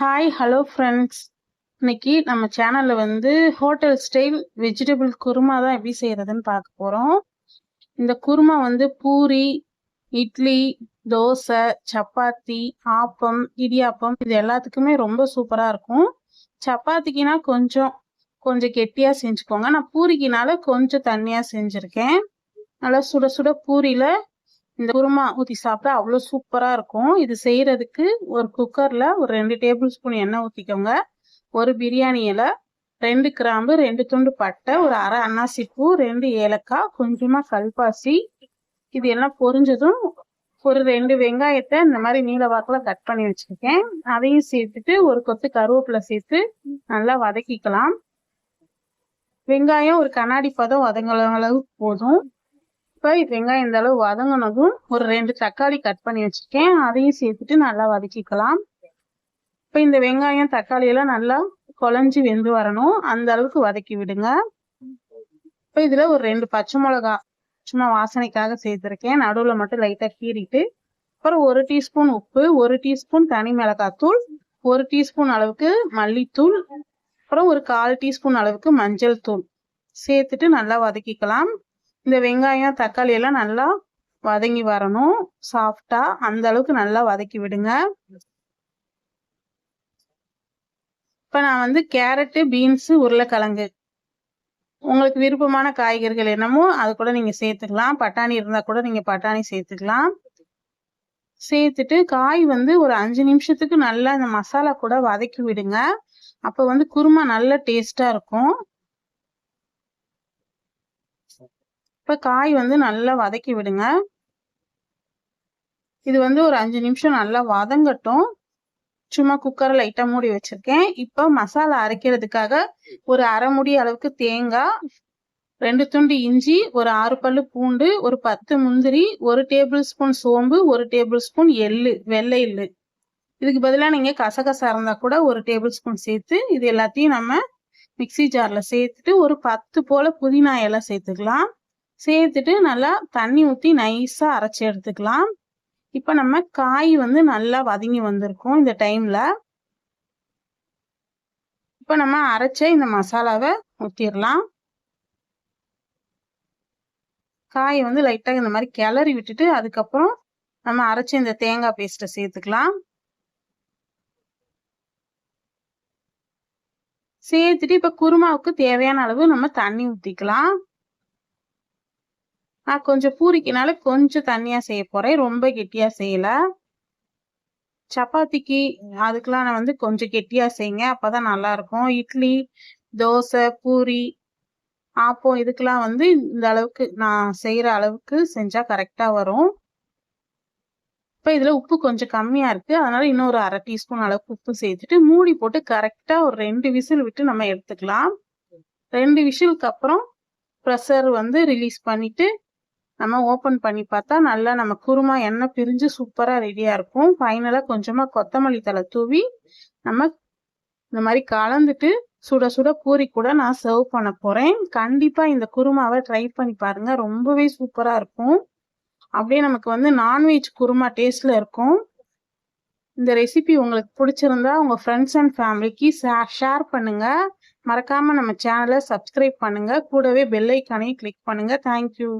Hi hello friends இன்னைக்கு நம்ம சேனலில் வந்து ஹோட்டல் ஸ்டைல் வெஜிடபிள் குருமா தான் எப்படி செய்கிறதுன்னு பார்க்க போகிறோம் இந்த குருமா வந்து பூரி இட்லி தோசை சப்பாத்தி ஆப்பம் இடியாப்பம் இது எல்லாத்துக்குமே ரொம்ப சூப்பராக இருக்கும். சப்பாத்திக்குனா கொஞ்சம் கொஞ்சம் கெட்டியாக செஞ்சுக்கோங்க. நான் பூரிக்குனால கொஞ்சம் தண்ணியாக செஞ்சுருக்கேன். நல்லா சுட சுட பூரியில் இந்த குருமா ஊற்றி சாப்பிட்டா அவ்வளோ சூப்பராக இருக்கும். இது செய்கிறதுக்கு ஒரு குக்கரில் ஒரு ரெண்டு டேபிள் ஸ்பூன் எண்ணெய் ஊற்றிக்கோங்க ஒரு பிரியாணி இலை ரெண்டு கிராம்பு ரெண்டு துண்டு பட்டை ஒரு அரை அன்னாசி பூ ரெண்டு ஏலக்காய் கொஞ்சமாக கல்பாசி. இது எல்லாம் பொரிஞ்சதும் ஒரு ரெண்டு வெங்காயத்தை இந்த மாதிரி நீல வாக்கில் கட் பண்ணி வச்சுருக்கேன். அதையும் சேர்த்துட்டு ஒரு கொத்து கருவேப்பிலை சேர்த்து நல்லா வதக்கிக்கலாம். வெங்காயம் ஒரு கண்ணாடி பதம் வதங்குற அளவுக்கு போதும். இப்போ வெங்காயம் இந்த அளவு வதங்கினதும் ஒரு ரெண்டு தக்காளி கட் பண்ணி வச்சுருக்கேன். அதையும் சேர்த்துட்டு நல்லா வதக்கிக்கலாம். இப்போ இந்த வெங்காயம் தக்காளி எல்லாம் நல்லா குழஞ்சி வெந்து வரணும். அந்த அளவுக்கு வதக்கி விடுங்க. இப்போ இதில் ஒரு ரெண்டு பச்சை மிளகா சும்மா வாசனைக்காக சேர்த்துருக்கேன். நடுவில் மட்டும் லைட்டாக கீறிட்டு அப்புறம் ஒரு டீஸ்பூன் உப்பு ஒரு டீஸ்பூன் தனி மிளகாத்தூள் ஒரு டீஸ்பூன் அளவுக்கு மல்லித்தூள் அப்புறம் ஒரு கால் டீஸ்பூன் அளவுக்கு மஞ்சள் தூள். சேர்த்துட்டு நல்லா வதக்கிக்கலாம். இந்த வெங்காயம் தக்காளி எல்லாம் நல்லா வதங்கி வரணும். சாஃப்டா அந்த அளவுக்கு நல்லா வதக்கி விடுங்க. இப்போ நான் வந்து கேரட்டு பீன்ஸு உருளைக்கிழங்கு. உங்களுக்கு விருப்பமான காய்கறிகள் என்னமோ அது கூட நீங்கள் சேர்த்துக்கலாம். பட்டாணி இருந்தால் கூட நீங்கள் பட்டாணி சேர்த்துக்கலாம். சேர்த்துட்டு காய் வந்து ஒரு அஞ்சு நிமிஷத்துக்கு நல்லா இந்த மசாலா கூட வதக்கி விடுங்க. அப்போ வந்து குருமா நல்ல டேஸ்ட்டாக இருக்கும். இப்போ காய் வந்து நல்லா வதக்கி விடுங்க. இது வந்து ஒரு அஞ்சு நிமிஷம் நல்லா வதங்கட்டும். சும்மா குக்கரை லைட்டாக மூடி வச்சிருக்கேன். இப்போ மசாலா அரைக்கிறதுக்காக ஒரு அரை முடி அளவுக்கு தேங்காய் ரெண்டு துண்டு இஞ்சி ஒரு ஆறு பல்லு பூண்டு ஒரு பத்து முந்திரி ஒரு டேபிள் ஸ்பூன் சோம்பு ஒரு டேபிள் ஸ்பூன் எள்ளு வெள்ளை எள்ளு. இதுக்கு பதிலாக நீங்கள் கசகசா இருந்தால் கூட ஒரு டேபிள் ஸ்பூன் சேர்த்து இது எல்லாத்தையும் நம்ம மிக்சி ஜாரில் சேர்த்துட்டு ஒரு பத்து போல் புதினா இலை சேர்த்துக்கலாம். சேர்த்துட்டு நல்லா தண்ணி ஊற்றி நைஸாக அரைச்சி எடுத்துக்கலாம். இப்போ நம்ம காய் வந்து நல்லா வதங்கி வந்திருக்கோம் இந்த டைமில் இப்போ நம்ம அரைச்ச இந்த மசாலாவை ஊற்றிடலாம் காயை வந்து லைட்டாக இந்த மாதிரி கிளறி விட்டுட்டு அதுக்கப்புறம் நம்ம அரைச்ச இந்த தேங்காய் பேஸ்ட்டை சேர்த்துக்கலாம். சேர்த்துட்டு இப்போ குருமாவுக்கு தேவையான அளவு நம்ம தண்ணி ஊற்றிக்கலாம் நான் கொஞ்சம் பூரிக்கினால கொஞ்சம் தண்ணியாக செய்ய போகிறேன் ரொம்ப கெட்டியாக செய்யலை. சப்பாத்திக்கு அதுக்கெலாம் நான் வந்து கொஞ்சம் கெட்டியாக செய்யுங்க. அப்போ தான் நல்லாயிருக்கும். இட்லி தோசை பூரி ஆப்பம் இதுக்கெலாம் வந்து இந்த அளவுக்கு நான் செய்கிற அளவுக்கு செஞ்சால் கரெக்டாக வரும். இப்போ இதில் உப்பு கொஞ்சம் கம்மியாக இருக்குது அதனால் இன்னும் ஒரு அரை டீஸ்பூன் அளவுக்கு உப்பு சேர்த்துட்டு மூடி போட்டு கரெக்டாக ஒரு ரெண்டு விசில் விட்டு நம்ம எடுத்துக்கலாம். ரெண்டு விசிலுக்கு அப்புறம் ப்ரெஷர் வந்து ரிலீஸ் பண்ணிவிட்டு நம்ம ஓப்பன் பண்ணி பார்த்தா நல்லா நம்ம குருமா எண்ணெய் பிரிஞ்சு சூப்பராக ரெடியாக இருக்கும். ஃபைனலாக கொஞ்சமாக கொத்தமல்லி தலை தூவி நம்ம இந்த மாதிரி கலந்துட்டு சுட சுட பூரி கூட நான் சர்வ் பண்ண போகிறேன் கண்டிப்பாக இந்த குருமாவை ட்ரை பண்ணி பாருங்கள் ரொம்பவே சூப்பராக இருக்கும். அப்படியே நமக்கு வந்து நான்வெஜ் குருமா டேஸ்ட்டில் இருக்கும். இந்த ரெசிபி உங்களுக்கு பிடிச்சிருந்தா உங்கள் ஃப்ரெண்ட்ஸ் அண்ட் ஃபேமிலிக்கு ஷேர் பண்ணுங்கள் மறக்காமல் நம்ம சேனலை சப்ஸ்கிரைப் பண்ணுங்கள் கூடவே பெல் ஐக்கானையும் கிளிக் பண்ணுங்கள் தேங்க்யூ